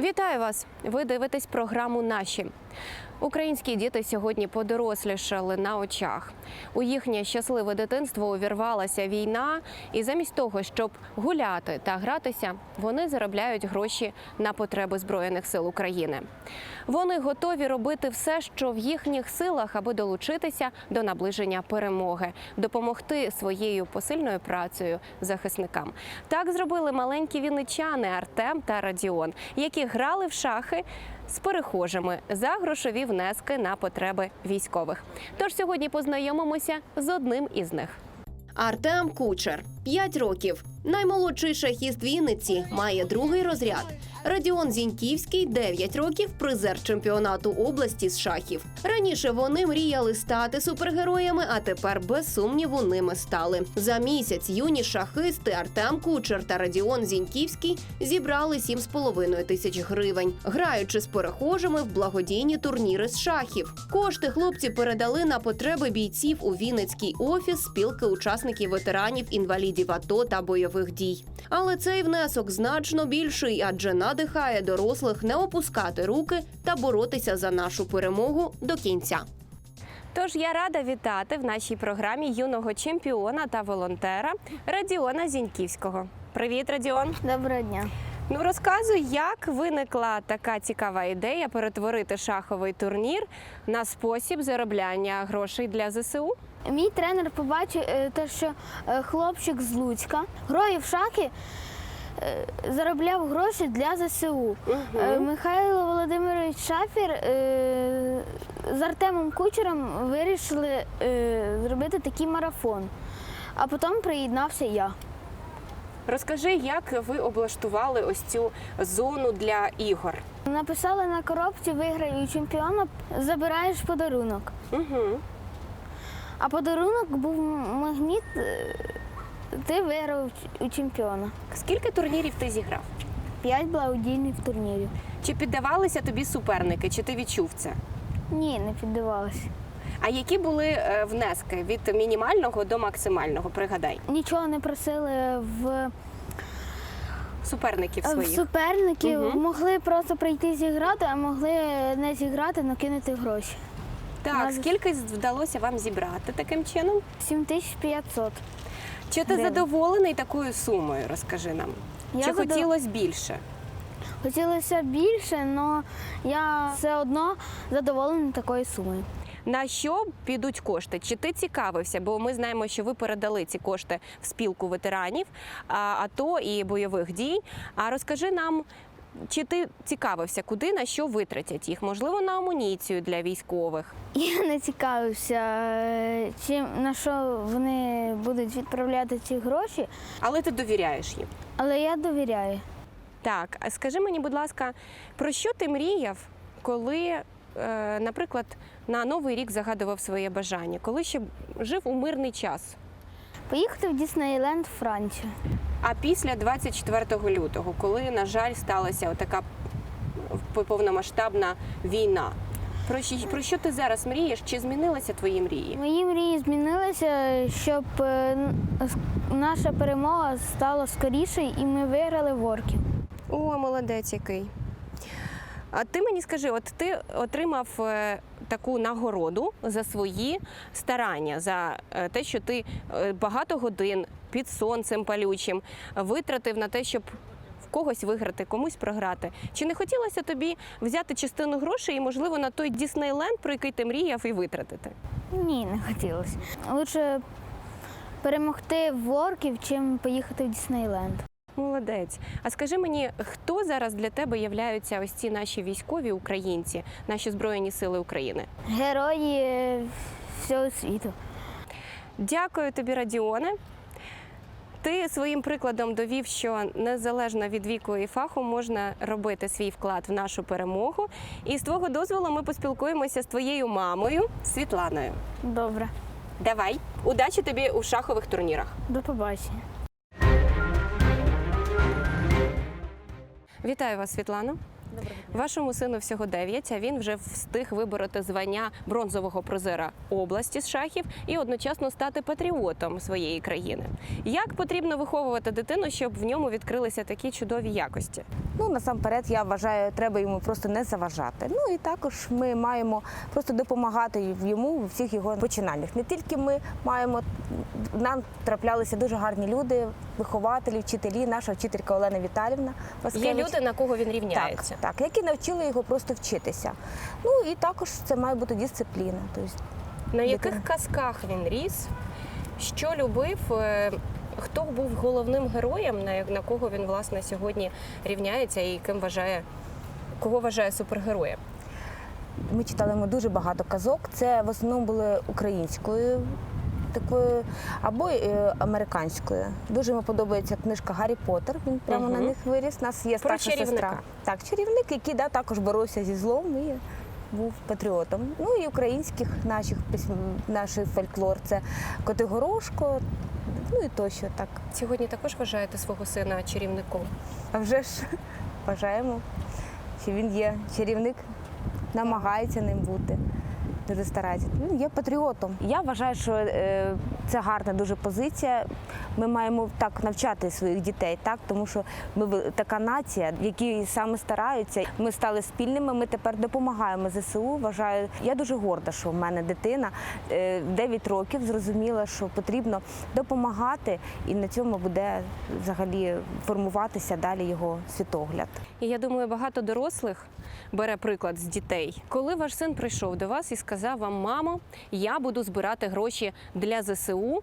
Вітаю вас! Ви дивитесь програму Наші. Українські діти сьогодні подорослішали на очах. У їхнє щасливе дитинство увірвалася війна, і замість того, щоб гуляти та гратися, вони заробляють гроші на потреби збройних сил України. Вони готові робити все, що в їхніх силах, аби долучитися до наближення перемоги, допомогти своєю посильною працею захисникам. Так зробили маленькі вінничани Артем та Радіон, які грали в шахи з перехожими за грошові внески на потреби військових. Тож сьогодні познайомимося з одним із них. Артем Кучер 5 років. Наймолодший шахіст Вінниці має другий розряд. Радіон Зіньківський 9 років, призер чемпіонату області з шахів. Раніше вони мріяли стати супергероями, а тепер без сумніву ними стали. За місяць юні шахисти Артем Кучер та Радіон Зіньківський зібрали 7,5 тисяч гривень, граючи з перехожими в благодійні турніри з шахів. Кошти хлопці передали на потреби бійців у Вінницький офіс спілки учасників ветеранів інвалідів АТО та бойових дій. Але цей внесок значно більший, адже надихає дорослих не опускати руки та боротися за нашу перемогу до кінця. Тож я рада вітати в нашій програмі юного чемпіона та волонтера Радіона Зіньківського. Привіт, Радіон! Доброго дня. Ну розказуй, як виникла така цікава ідея перетворити шаховий турнір на спосіб заробляння грошей для ЗСУ. Мій тренер побачив е, те, що е, хлопчик з Луцька грає в шахи, е, заробляв гроші для ЗСУ. Е, Михайло Володимирович Шафір з Артемом Кучером вирішили зробити такий марафон. А потім приєднався я. Розкажи, як ви облаштували ось цю зону для ігор. Написали на коробці виграю чемпіона, забираєш подарунок. Угу. А подарунок був магніт. е, Ти виграв у чемпіона. Скільки турнірів ти зіграв? П'ять благодійних турнірів. Чи піддавалися тобі суперники, чи ти відчув це? Ні, не піддавалася. А які були е, внески від мінімального до максимального? Пригадай, Нічого не просили в, суперників в своїх. суперників. Мгм. Могли просто прийти зіграти, а могли не зіграти, але кинути гроші. Так, Навіть- скільки вдалося вам зібрати таким чином? 7500. Чи ти задоволений такою сумою? Розкажи нам. Я Чи задов- хотілося більше? Хотілося більше, але я все одно задоволений такою сумою. На що підуть кошти? Чи ти цікавився? Бо ми знаємо, що ви передали ці кошти в спілку ветеранів АТО і бойових дій. А розкажи нам, чи ти цікавився, куди на що витратять їх? Можливо, на амуніцію для військових. Я не цікавився, е, чим на що вони будуть відправляти ці гроші, Але ти довіряєш їм. але я довіряю. Так, а скажи мені, будь ласка, про що ти мріяв, коли, наприклад, на новий рік загадував своє бажання, коли ще жив у мирний час? Поїхати в Діснейленд, Францію. А після 24 лютого, коли, на жаль, сталася така повномасштабна війна. Про що, про що ти зараз мрієш? Чи змінилися твої мрії? Мої мрії змінилися, щоб е, наша перемога стала скоріше і ми виграли в орків. О, молодець який. А ти мені скажи, от ти отримав е, таку нагороду за свої старання, за е, те, що ти е, багато годин під сонцем палючим витратив на те, щоб в когось виграти, комусь програти. Чи не хотілося тобі взяти частину грошей і, можливо, на той Діснейленд, про який ти мріяв, і витратити? Ні, не хотілося. Лучше перемогти в орків, чим поїхати в Діснейленд. Молодець. А скажи мені, хто зараз для тебе являються ось ці наші військові українці, наші збройні сили України? Герої е, всього світу. Дякую тобі, Радіоне. Ти своїм прикладом довів, що незалежно від віку і фаху можна робити свій вклад в нашу перемогу. І з твого дозволу ми поспілкуємося з твоєю мамою Світланою. Добре. Давай, удачі тобі у шахових турнірах. До побачення. Вітаю вас, Світлано. Вашому сину всього 9, а він вже встиг вибороти звання бронзового призера області з шахів і одночасно стати патріотом своєї країни. Як потрібно виховувати дитину, щоб в ньому відкрилися такі чудові якості? Ну насамперед, я вважаю, треба йому просто не заважати. Ну і також ми маємо просто допомагати йому у всіх його починаннях. Не тільки ми маємо нам траплялися дуже гарні люди, вихователі, вчителі. Наша вчителька Олена Віталівна Є люди, на кого він рівняється. так, які навчили його просто вчитися. Ну і також це має бути дисципліна. Тобто На яких Дитина. казках він ріс? Що любив? е, Хто був головним героєм, на, кого він власне сьогодні рівняється і ким вважає, кого вважає супергероєм? Ми читали дуже багато казок. Це в основному були українською. Такою або е, американською. Дуже йому подобається книжка Гаррі Поттер. Він прямо Мгм. на них виріс. У нас є Про старша чарівника. сестра. Так, чарівник, який да, також боровся зі злом і був патріотом. Ну і українських наших письм, наш фольклор це Котигорошко, ну і тощо так. Сьогодні також вважаєте свого сина чарівником. А вже ж вважаємо, що він є чарівник, намагається ним бути. Дуже старається. Ну, є патріотом. Я вважаю, що е, це гарна дуже позиція. Ми маємо так навчати своїх дітей, так тому що ми така нація, які саме стараються. Ми стали спільними. Ми тепер допомагаємо ЗСУ. Вважаю, я дуже горда, що в мене дитина е, 9 років зрозуміла, що потрібно допомагати, і на цьому буде взагалі формуватися далі його світогляд. І я думаю, багато дорослих бере приклад з дітей. Коли ваш син прийшов до вас і сказав вам, мамо, я буду збирати гроші для ЗСУ. HU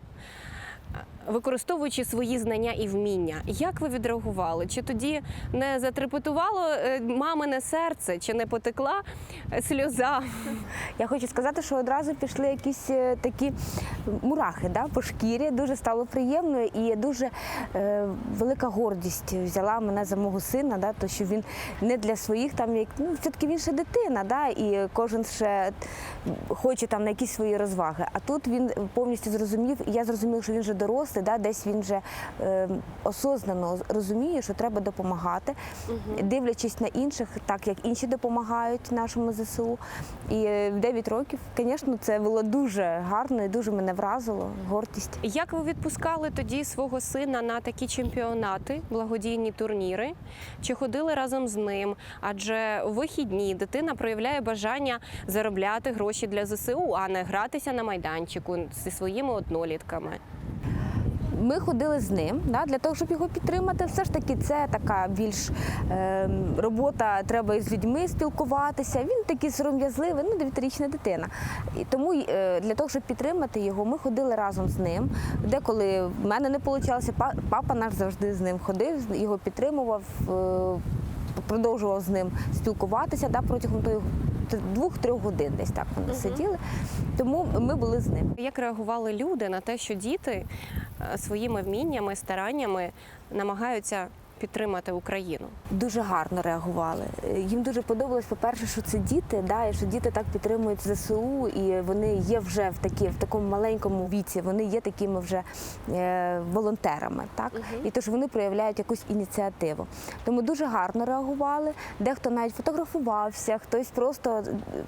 Використовуючи свої знання і вміння, як ви відреагували? Чи тоді не затрепетувало е, мамине серце, чи не потекла е, сльоза? Я хочу сказати, що одразу пішли якісь е, такі мурахи да, по шкірі. Дуже стало приємно і дуже е, велика гордість взяла мене за мого сина, да, то що він не для своїх там як ну все-таки він ще дитина, да, і кожен ще хоче там на якісь свої розваги. А тут він повністю зрозумів, і я зрозумів, що він вже дорослий, да, десь він вже е, осознано розуміє, що треба допомагати, дивлячись на інших, так як інші допомагають нашому ЗСУ. І е, в 9 років, звісно, це було дуже гарно і дуже мене вразило, гордість. Як ви відпускали тоді свого сина на такі чемпіонати, благодійні турніри? Чи ходили разом з ним? Адже у вихідні дитина проявляє бажання заробляти гроші для ЗСУ, а не гратися на майданчику зі своїми однолітками. Ми ходили з ним да, для того, щоб його підтримати. Все ж таки, це така більш е, робота, треба із людьми спілкуватися. Він такий сором'язливий, ну, дев'ятирічна дитина. І тому е, для того, щоб підтримати його, ми ходили разом з ним. Деколи в мене не вийшло, папа наш завжди з ним ходив, його підтримував. е, Продовжував з ним спілкуватися да, протягом двох-трьох годин, десь так вони сиділи. Тому ми були з ним. Як реагували люди на те, що діти е, своїми вміннями, стараннями намагаються підтримати Україну? Дуже гарно реагували. Е, Їм дуже подобалось, по-перше, що це діти, да, і що діти так підтримують ЗСУ, і вони є вже в такі, в такому маленькому віці, вони є такими вже е, волонтерами. Так? І тож вони проявляють якусь ініціативу. Тому дуже гарно реагували. Дехто навіть фотографувався, хтось просто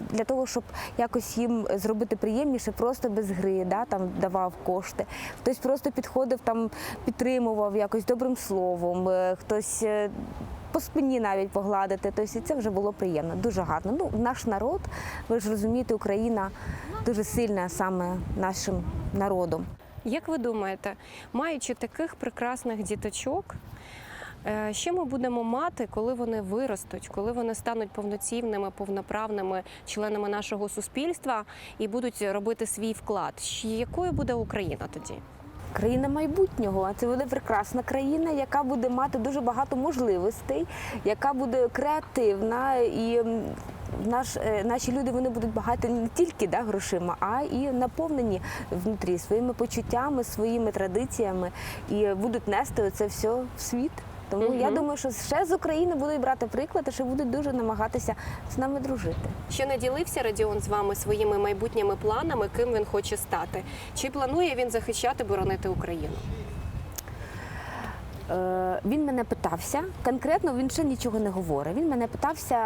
для того, щоб якось їм зробити приємніше, просто без гри, да, там давав кошти. Хтось просто підходив, там підтримував якось добрим словом, е, хтось. е, по спині навіть погладити, тобто і це вже було приємно, дуже гарно. Ну, наш народ, ви ж розумієте, Україна дуже сильна саме нашим народом. Як ви думаєте, маючи таких прекрасних діточок, е, що ми будемо мати, коли вони виростуть, коли вони стануть повноцінними, повноправними членами нашого суспільства і будуть робити свій вклад? Якою буде Україна тоді? Країна майбутнього, це буде прекрасна країна, яка буде мати дуже багато можливостей, яка буде креативна і. Наш, е, наші люди вони будуть багаті не тільки да, грошима, а і наповнені внутрі своїми почуттями, своїми традиціями і будуть нести це все в світ. Тому я думаю, що ще з України будуть брати приклад, і що будуть дуже намагатися з нами дружити. Ще не ділився Радіон з вами своїми майбутніми планами, ким він хоче стати? Чи планує він захищати, боронити Україну? Е, Він мене питався. Конкретно він ще нічого не говорить. Він мене питався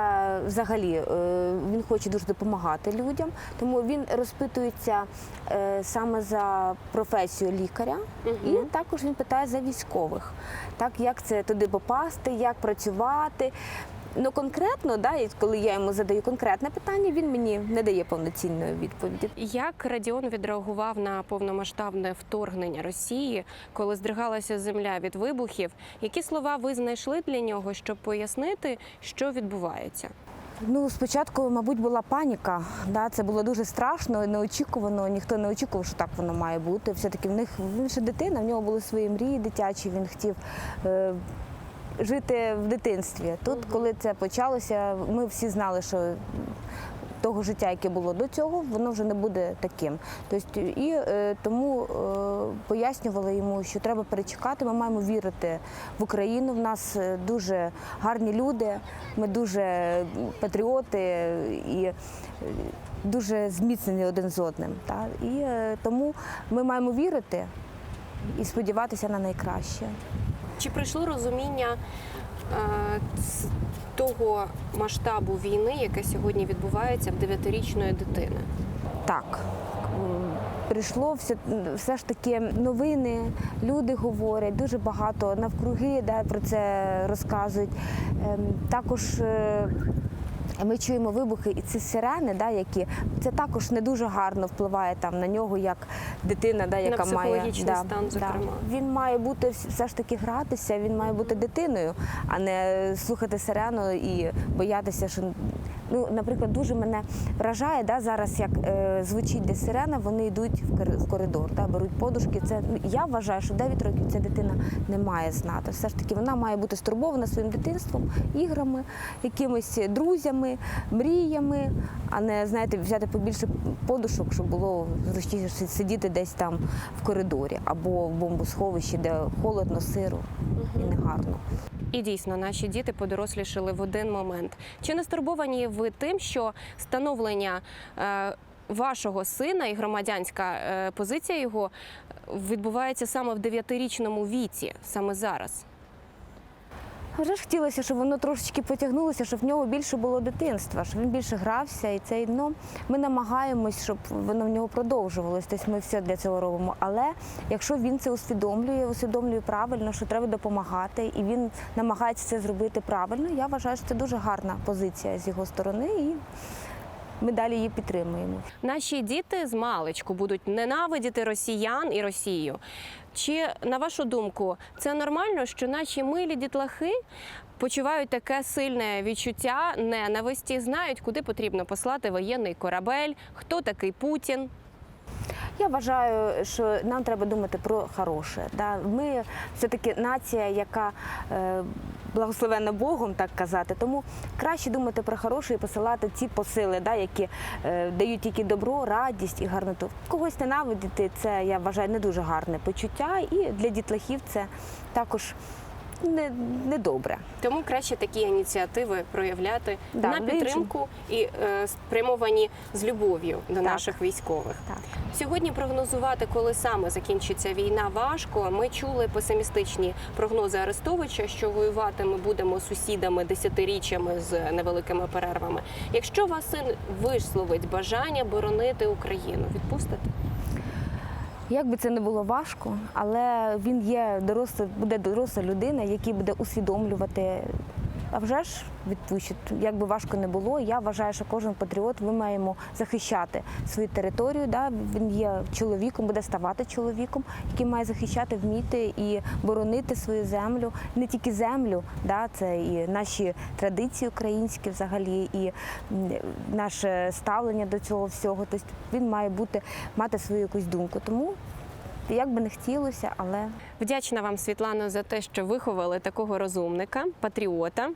взагалі. е, Він хоче дуже допомагати людям, тому він розпитується е, саме за професію лікаря, і також він питає за військових, так як це туди попасти, як працювати. Ну конкретно, да, і коли я йому задаю конкретне питання, він мені не дає повноцінної відповіді. Як Радіон відреагував на повномасштабне вторгнення Росії, коли здригалася земля від вибухів? Які слова ви знайшли для нього, щоб пояснити, що відбувається? Ну, спочатку, мабуть, була паніка. Да, це було дуже страшно, неочікувано. Ніхто не очікував, що так воно має бути. Все-таки в них він ще дитина, в нього були свої мрії дитячі. Він хотів е, жити в дитинстві. Тут, коли це почалося, ми всі знали, що того життя, яке було до цього, воно вже не буде таким. Тобто, і е, тому е, пояснювали йому, що треба перечекати. Ми маємо вірити в Україну. В нас е, дуже гарні люди, ми дуже патріоти і дуже зміцнені один з одним. І е, тому ми маємо вірити і сподіватися на найкраще. Чи прийшло розуміння е, того масштабу війни, яке сьогодні відбувається в дев'ятирічної дитини? Так. Прийшло все, все ж таки новини, люди говорять, дуже багато навкруги де про це розказують. Ем, Також е, ми чуємо вибухи і ці сирени, да, які це також не дуже гарно впливає там на нього, як дитина, да, яка має психологічний стан, зокрема. Він має бути все ж таки гратися, він має бути дитиною, а не слухати сирену і боятися, що ну, наприклад, дуже мене вражає да, зараз, як е, звучить десь сирена, вони йдуть в коридор, да, беруть подушки. Це ну, я вважаю, що 9 років ця дитина не має знати. Все ж таки, вона має бути стурбована своїм дитинством, іграми, якимись друзями, мріями, а не знаєте, взяти побільше подушок, щоб було зручніше сидіти десь там в коридорі або в бомбосховищі, де холодно, сиро і негарно. І дійсно, наші діти подорослішали в один момент. Чи не стурбовані ви тим, що становлення е, вашого сина і громадянська е, позиція його відбувається саме в дев'ятирічному віці, саме зараз? Вже ж хотілося, щоб воно трошечки потягнулося, щоб в нього більше було дитинства, щоб він більше грався. І це ну, ми намагаємось, щоб воно в нього продовжувалось. Тобто ми все для цього робимо. Але якщо він це усвідомлює, усвідомлює правильно, що треба допомагати, і він намагається це зробити правильно, я вважаю, що це дуже гарна позиція з його сторони, і ми далі її підтримуємо. Наші діти з маличку будуть ненавидіти росіян і Росію. Чи на вашу думку це нормально, що наші милі дітлахи почувають таке сильне відчуття ненависті, знають, куди потрібно послати воєнний корабель, хто такий Путін? Я вважаю, що нам треба думати про хороше. Да? Ми все-таки нація, яка е, благословена Богом, так казати. Тому краще думати про хороше і посилати ці посили, да, які е, дають тільки добро, радість і гарноту. Когось ненавидіти це я вважаю не дуже гарне почуття, і для дітлахів це також не, не добре. Тому краще такі ініціативи проявляти Да, на підтримку і е, спрямовані з любов'ю до Так. наших військових. Так. Сьогодні прогнозувати, коли саме закінчиться війна, важко. Ми чули песимістичні прогнози Арестовича, що воювати ми будемо сусідами десятиріччями з невеликими перервами. Якщо вас син висловить бажання боронити Україну, відпустите? Як би це не було важко, але він є доросла, буде доросла людина, який буде усвідомлювати. А вже ж відпущить. Як би важко не було, я вважаю, що кожен патріот ми маємо захищати свою територію. Да? Він є чоловіком, буде ставати чоловіком, який має захищати, вміти і боронити свою землю, не тільки землю, да? це і наші традиції українські взагалі, і наше ставлення до цього всього. Тобто він має бути мати свою якусь думку. Тому як би не хотілося, але Вдячна вам, Світлано, за те, що виховали такого розумника, патріота.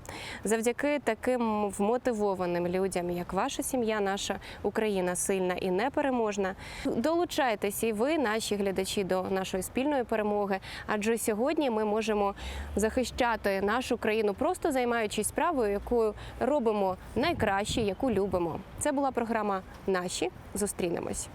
Завдяки таким вмотивованим людям, як ваша сім'я, наша Україна сильна і непереможна. Долучайтесь і ви, наші глядачі, до нашої спільної перемоги. Адже сьогодні ми можемо захищати нашу країну, просто займаючись справою, яку робимо найкраще, яку любимо. Це була програма Наші. Зустрінемось.